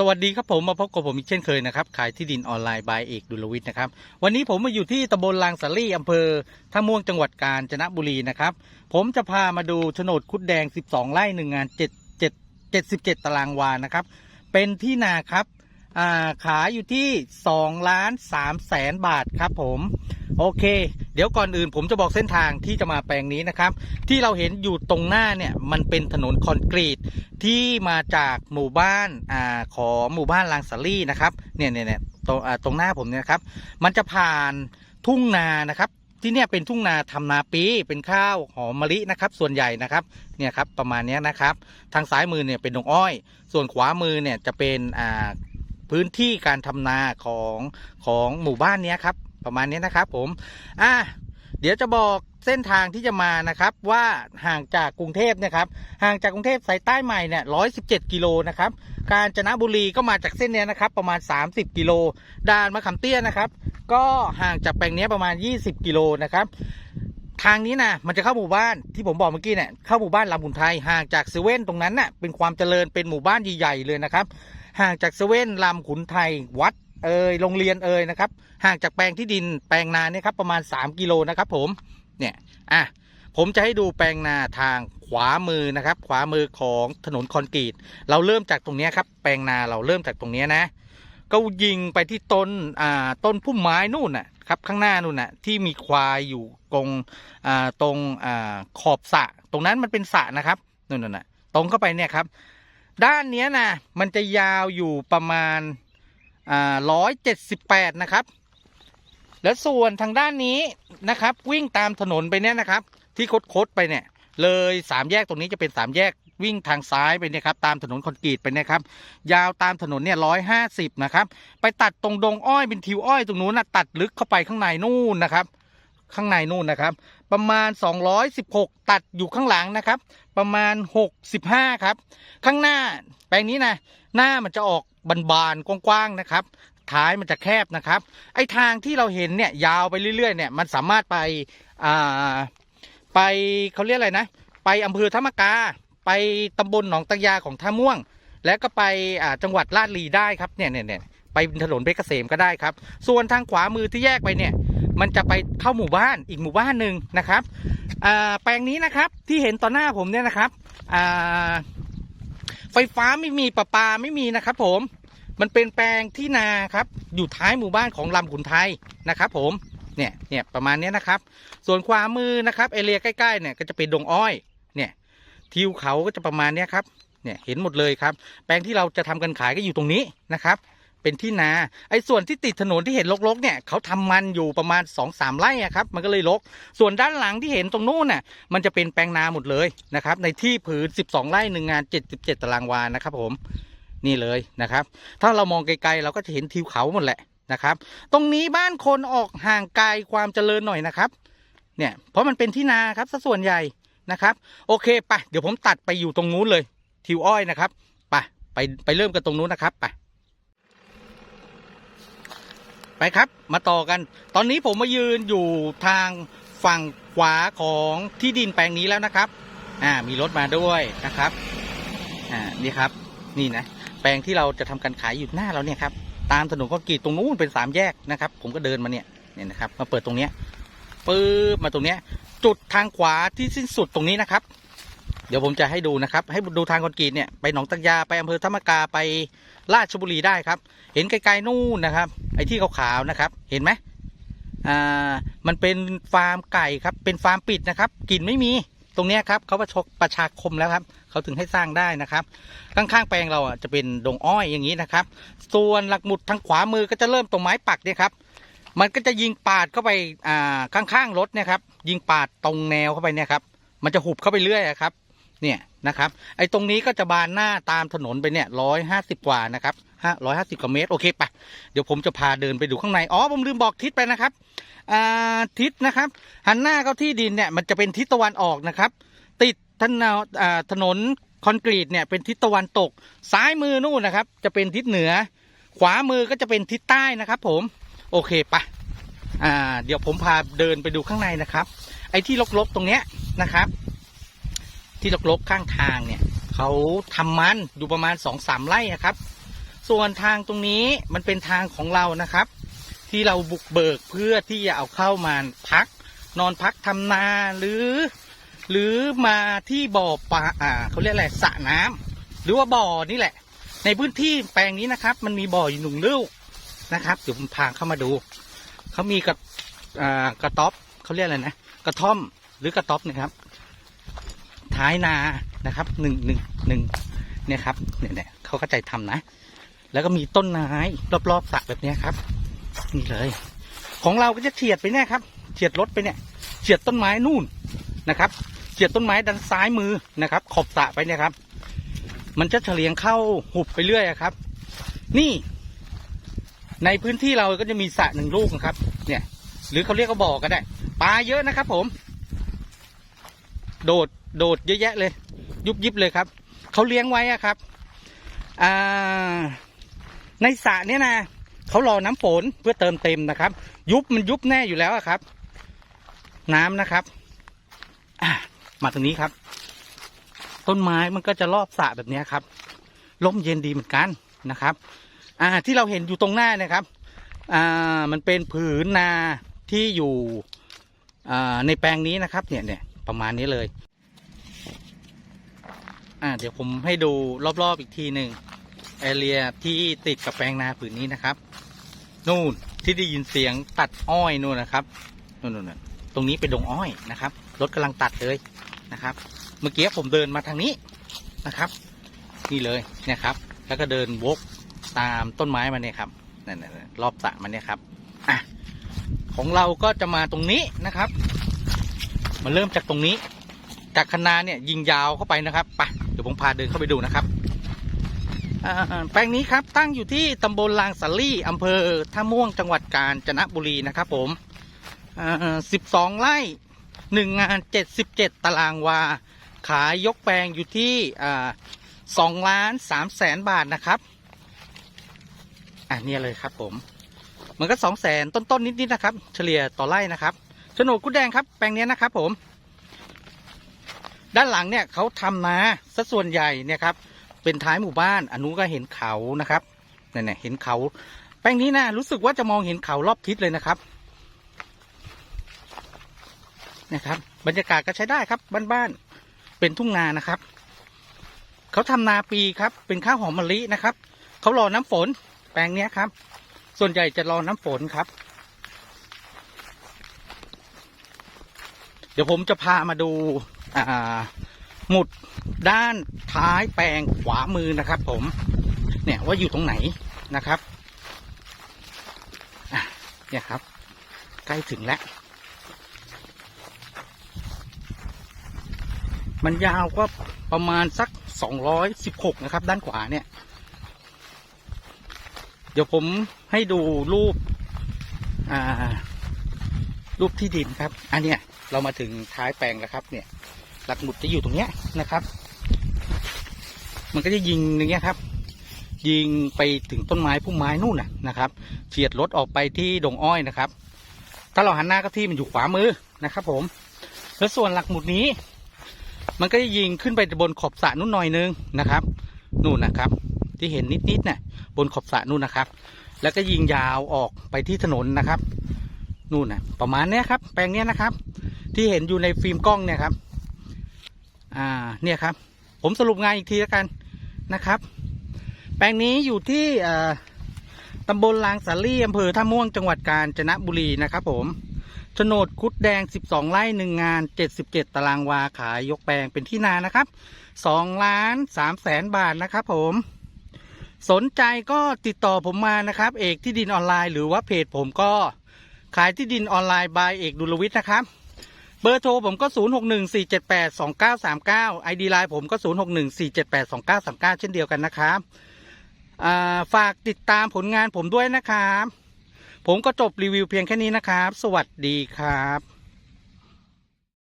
สวัสดีครับผมมาพบกับผมอีกเช่นเคยนะครับขายที่ดินออนไลน์บายเอกดุลวิทย์นะครับวันนี้ผมมาอยู่ที่ตำบลลางสาลี่อำเภอท่าม่วงจังหวัดกาญจนบุรีนะครับผมจะพามาดูโฉนดคุดแดง 12 ไร่หนึ่งาน7 7 77 ตารางวานะครับเป็นที่นาครับาขายอยู่ที่2ล้าน3แสนบาทครับผม โอเค เดี๋ยวก่อนอื่นผมจะบอกเส้นทางที่จะมาแปลงนี้นะครับ ที่เราเห็นอยู่ตรงหน้าเนี่ยมันเป็นถนนคอนกรีตที่มาจากหมู่บ้านอ่าของหมู่บ้านลางสาลี่นะครับเนี่ยเนี่ยเนี่ยตรงอ่าตรงหน้าผมเนี่ยนะครับ มันจะผ่านทุ่งนานะครับ ที่เนี่ยเป็นทุ่งนาทำนาปีเป็นข้าวหอมมะลินะครับ ส่วนใหญ่นะครับเนี่ยครับประมาณนี้นะครับ ทางซ้ายมือเนี่ยเป็นดงอ้อย ส่วนขวามือเนี่ยจะเป็นอ่าพื้นที่การทำนาของของหมู่บ้านนี้ครับ ประมาณนี้นะครับผม อะเดี๋ยวจะบอกเส้นทางที่จะมานะครับ ว่าห่างจากกรุงเทพนะครับ ห่างจากกรุงเทพสายใต้ใหม่เนี่ย117กิโลนะครับ กาญจนบุรีก็มาจากเส้นเนี้ยนะครับ ประมาณ30กิโลด่านมะขามเตี้ยนะครับ ก็ห่างจากแปลงเนี้ยประมาณ20กิโลนะครับทางนี้นะมันจะเข้าหมู่บ้านที่ผมบอกเมื่อกี้เนี่ยเข้าหมู่บ้านลำบุนไทยห่างจากเซเว่นตรงนั้นน่ะเป็นความเจริญเป็นหมู่บ้านใหญ่ๆเลยนะครับ ห่างจากเซเว่นลำขุนไทยวัด เอ่ยโรงเรียนเอ่ยนะครับห่างจากแปลงที่ดินแปลงนาเนี่ยครับประมาณ 3 กิโลนะครับผมเนี่ยอะผมจะให้ดูแปลงนาทางขวามือนะครับ ขวามือของถนนคอนกรีต เราเริ่มจากตรงนี้ครับแปลงนาเราเริ่มจากตรงนี้นะ ก็ยิงไปที่ต้นอ่าต้นพุ่มไม้นู่นน่ะครับข้างหน้านู่นน่ะที่มีควายอยู่ตรงอ่าตรงอ่าขอบสะตรงนั้นมันเป็นสะนะครับนู่นน่ะตรงเข้าไปเนี่ยครับ ด้านเนี้ยนะมันจะยาวอยู่ประมาณ ร้อยเจ็ดสิบแปดนะครับ แล้วส่วนทางด้านนี้นะครับ วิ่งตามถนนไปเนี่ยนะครับ ที่คดๆไปเนี่ย เลยสามแยกตรงนี้จะเป็นสามแยกวิ่งทางซ้ายไปเนี่ยครับตามถนนคอนกรีตไปนะครับ ยาวตามถนนเนี่ยร้อยห้าสิบนะครับ ไปตัดตรงดงอ้อยเป็นทิวอ้อยตรงนู้นนะตัดลึกเข้าไปข้างในนู่นนะครับ ข้างในนู่นนะครับ ประมาณ 216 ตัดอยู่ข้างหลังนะครับ ประมาณ 65 ครับ ข้างหน้าแปลงนี้นะหน้ามันจะออกบานๆกว้างๆนะครับ ท้ายมันจะแคบนะครับ ไอ้ทางที่เราเห็นเนี่ยยาวไปเรื่อยๆเนี่ยมันสามารถไปอ่าไปเขาเรียกอะไรนะ ไปอำเภอธรรมกา ไปตำบลหนองตะยาของท่าม่วง แล้วก็ไปอ่าจังหวัดลาดลีได้ครับเนี่ยเนี่ยเนี่ยไปถนนเพชรเกษมก็ได้ครับ ส่วนทางขวามือที่แยกไปเนี่ย มันจะไปเข้าหมู่บ้านอีกหมู่บ้านหนึ่งนะครับแปลงนี้นะครับที่เห็นต่อหน้าผมเนี่ยนะครับไฟฟ้าไม่มีประปาไม่มีนะครับผมมันเป็นแปลงที่นาครับอยู่ท้ายหมู่บ้านของลำขุนไทยนะครับ ผมเนี่ยเนี่ยประมาณนี้นะครับ ส่วนขวามือนะครับเอเรียใกล้ๆเนี่ยก็จะเป็นดงอ้อยเนี่ยทิวเขาก็จะประมาณนี้ครับเนี่ยเห็นหมดเลยครับ แปลงที่เราจะทำกันขายก็อยู่ตรงนี้นะครับ เป็นที่นา ไอ้ส่วนที่ติดถนนที่เห็นรกๆเนี่ยเขาทำมันอยู่ประมาณ2อสามไร่ครับ มันก็เลยรก ส่วนด้านหลังที่เห็นตรงนู้นน่ะมันจะเป็นแปลงนาหมดเลยนะครับ ในที่ผืน 12 ไร่หนึ่งงาน 77 ตารางวานะครับ ผมนี่เลยนะครับ ถ้าเรามองไกลๆเราก็จะเห็นทิวเขาหมดแหละนะครับ ตรงนี้บ้านคนออกห่างไกลความเจริญหน่อยนะครับ เนี่ยเพราะมันเป็นที่นาครับซะส่วนใหญ่นะครับ โอเคไปเดี๋ยวผมตัดไปอยู่ตรงนู้นเลยทิวอ้อยนะครับไปไปไปเริ่มกันตรงนู้นนะครับไป ไปครับมาต่อกัน ตอนนี้ผมมายืนอยู่ทางฝั่งขวาของที่ดินแปลงนี้แล้วนะครับ อ่ามีรถมาด้วยนะครับ อ่านี่ครับ นี่นะแปลงที่เราจะทำการขายอยู่หน้าเราเนี่ยครับตามถนนคอนกรีตตรงนู้นเป็นสามแยกนะครับ ผมก็เดินมาเนี่ยเนี่ยนะครับ มาเปิดตรงเนี้ยปึ๊บมาตรงเนี้ย จุดทางขวาที่สิ้นสุดตรงนี้นะครับ เดี๋ยวผมจะให้ดูนะครับ ให้ดูทางคอนกรีตเนี่ยไปหนองตังยาไปอำเภอธรรมกาไปราชบุรีได้ครับ เห็นไกลๆนู่นนะครับ ไอ้ที่ขาวๆนะครับ เห็นไหมอ่ามันเป็นฟาร์มไก่ครับ เป็นฟาร์มปิดนะครับกลิ่นไม่มีตรงเนี้ยครับเขาประชกประชาคมแล้วครับเขาถึงให้สร้างได้นะครับ ข้างๆแปลงเราอะจะเป็นดงอ้อยอย่างนี้นะครับ ส่วนหลักหมุดทางขวามือก็จะเริ่มตรงไม้ปักเนี่ยครับมันก็จะยิงปาดเข้าไปอ่าข้างๆรถเนี่ยครับยิงปาดตรงแนวเข้าไปเนี่ยครับมันจะหุบเข้าไปเรื่อยครับ เนี่ยนะครับ ไอ้ตรงนี้ก็จะบานหน้าตามถนนไปเนี่ยร้อยห้าสิบกว่านะครับห้าร้อยห้าสิบกว่าเมตรโอเคไปเดี๋ยวผมจะพาเดินไปดูข้างใน อ๋อ ผมลืมบอกทิศไปนะครับอ่าทิศนะครับ หันหน้าเข้าที่ดินเนี่ยมันจะเป็นทิศตะวันออกนะครับ ติดถนนอ่าถนนคอนกรีตเนี่ยเป็นทิศตะวันตก ซ้ายมือนู่นนะครับ จะเป็นทิศเหนือ ขวามือก็จะเป็นทิศใต้นะครับ ผม โอเคไปอ่า เดี๋ยวผมพาเดินไปดูข้างในนะครับ ไอ้ที่ลกๆตรงเนี้ยนะครับ ที่ลกๆข้างทางเนี่ยเขาทำมันอยู่ประมาณสองสามไร่นะครับ ส่วนทางตรงนี้มันเป็นทางของเรานะครับ ที่เราบุกเบิกเพื่อที่จะเอาเข้ามาพัก นอนพักทำนาหรือ หรือมาที่บ่อปลาอ่าเขาเรียกอะไรสระน้ำหรือว่าบ่อนี่แหละ ในพื้นที่แปลงนี้นะครับ มันมีบ่ออยู่หนึ่งลูกนะครับเดี๋ยวผมพาเข้ามาดูเขามีกระกระต๊อบเขาเรียกอะไรนะกระท่อมหรือกระต๊อบนะครับ ท้ายนานะครับหนึ่งหนึ่งหนึ่งเนี่ยครับเนี่ยเนี่ยเขาก็ใจทำนะ แล้วก็มีต้นไม้รอบๆสระแบบนี้ครับ นี่เลย ของเราก็จะเฉียดไปเนี่ยครับเฉียดรถไปเนี่ยเฉียดต้นไม้นู่นนะครับเฉียดต้นไม้ด้านซ้ายมือนะครับ ขอบสระไปเนี่ยครับ มันจะเฉลียงเข้าหุบไปเรื่อยครับ นี่ ในพื้นที่เราก็จะมีสระหนึ่งลูกนะครับ เนี่ย หรือเขาเรียกว่าบ่อก็ได้ปลาเยอะนะครับ ผม โดด โดดเยอะแยะเลย ยุบยิบเลยครับเขาเลี้ยงไว้อะครับอ่าในสระเนี่ยนะเขารอน้ำฝนเพื่อเติมเต็มนะครับ ยุบมันยุบแน่อยู่แล้วครับ น้ำนะครับมาตรงนี้ครับ ต้นไม้มันก็จะรอบสระแบบนี้ครับร่มเย็นดีเหมือนกันนะครับ อ่าที่เราเห็นอยู่ตรงหน้านะครับ อ่ามันเป็นผืนนาที่อยู่อ่าในแปลงนี้นะครับ เนี่ยเนี่ยประมาณนี้เลย อ่าเดี๋ยวผมให้ดูรอบๆอีกทีหนึ่งแอเรียที่ติดกับแปลงนาผืนนี้นะครับ นู่นที่ได้ยินเสียงตัดอ้อยนู่นนะครับนู่นนู่นตรงนี้เป็นดงอ้อยนะครับรถกำลังตัดเลยนะครับ เมื่อกี้ผมเดินมาทางนี้นะครับ นี่เลยนี่ยครับ แล้วก็เดินวกตามต้นไม้มาเนี่ยครับนั่นๆรอบสระมันเนี่ยครับอะของเราก็จะมาตรงนี้นะครับ มาเริ่มจากตรงนี้จากคะนาเนี่ยยิงยาวเข้าไปนะครับไป ดี๋ยวผมพาเดินเข้าไปดูนะครับแปลงนี้ครับตั้งอยู่ที่ตำบลลางสาลี่อำเภอท่าม่วงจังหวัดกาญจนบุรีนะครับผมสิบสองไร่หนึ่งานเจ็ดสิบเจ็ดตารางวา ขายยกแปลงอยู่ที่สองล้านสามแสนบาทนะครับ อ่าเนี่ยเลยครับผม มันก็สองแสนต้นๆนิดๆนะครับ เฉลี่ยต่อไร่นะครับโฉนดกุดแดงครับแปลงนี้นะครับผม ด้านหลังเนี่ยเขาทำนาซะส่วนใหญ่เนี่ยครับเป็นท้ายหมู่บ้านอันนู้นก็เห็นเขานะครับเนี่ยเห็นเขา แปลงนี้นะรู้สึกว่าจะมองเห็นเขารอบทิศเลยนะครับนะครับบรรยากาศก็ใช้ได้ครับบ้านๆเป็นทุ่งนานะครับเขาทำนาปีครับ เป็นข้าวหอมมะลินะครับเขารอน้ำฝน แปลงเนี้ยครับ ส่วนใหญ่จะรอน้ำฝนครับ เดี๋ยวผมจะพามาดู หมุดด้านท้ายแปลงขวามือนะครับ ผม เนี่ยว่าอยู่ตรงไหนนะครับเนี่ยครับ ใกล้ถึงแล้ว มันยาวก็ประมาณสักสองร้อยสิบหกนะครับ ด้านขวาเนี่ย เดี๋ยวผมให้ดูรูป อ่า รูปที่ดินครับ อันเนี้ยเรามาถึงท้ายแปลงแล้วครับเนี่ย หลักหมุดจะอยู่ตรงเนี้ยนะครับ มันก็จะยิงอย่างเงี้ยครับ ยิงไปถึงต้นไม้พุ่มไม้นู่นน่ะนะครับเฉียดรถออกไปที่ดงอ้อยนะครับ ถ้าเราหันหน้าก็ที่มันอยู่ขวามือนะครับ ผม แล้วส่วนหลักหมุดนี้ มันก็จะยิงขึ้นไปบนขอบสระนู่นหน่อยนึงนะครับ นู่นนะครับ ที่เห็นนิดๆน่ะบนขอบสระนู่นนะครับ แล้วก็ยิงยาวออกไปที่ถนนนะครับนู่นนะประมาณเนี้ยครับ แปลงเนี้ยนะครับ ที่เห็นอยู่ในฟิล์มกล้องเนี่ยครับ อ่าเนี่ยครับ ผมสรุปงานอีกทีแล้วกันนะครับ แปลงนี้อยู่ที่ตำบลลางสาลี่อำเภอท่าม่วงจังหวัดกาญจนบุรีนะครับ ผมโฉนดคุดแดง 12 ไร่หนึ่งงาน 77 ตารางวาขายยกแปลงเป็นที่นานะครับ2ล้าน3แสนบาทนะครับ ผม สนใจก็ติดต่อผมมานะครับ เอกที่ดินออนไลน์หรือว่าเพจผมก็ขายที่ดินออนไลน์บายเอกดุลวิทย์นะครับ เบอร์โทรผมก็ 0 6 1 4 7 8 2 9 3 9 ID ไลน์ผมก็ 0 6 1 4 7 8 2 9 3 9 เช่นเดียวกันนะครับฝากติดตามผลงานผมด้วยนะครับ ผมก็จบรีวิวเพียงแค่นี้นะครับ สวัสดีครับ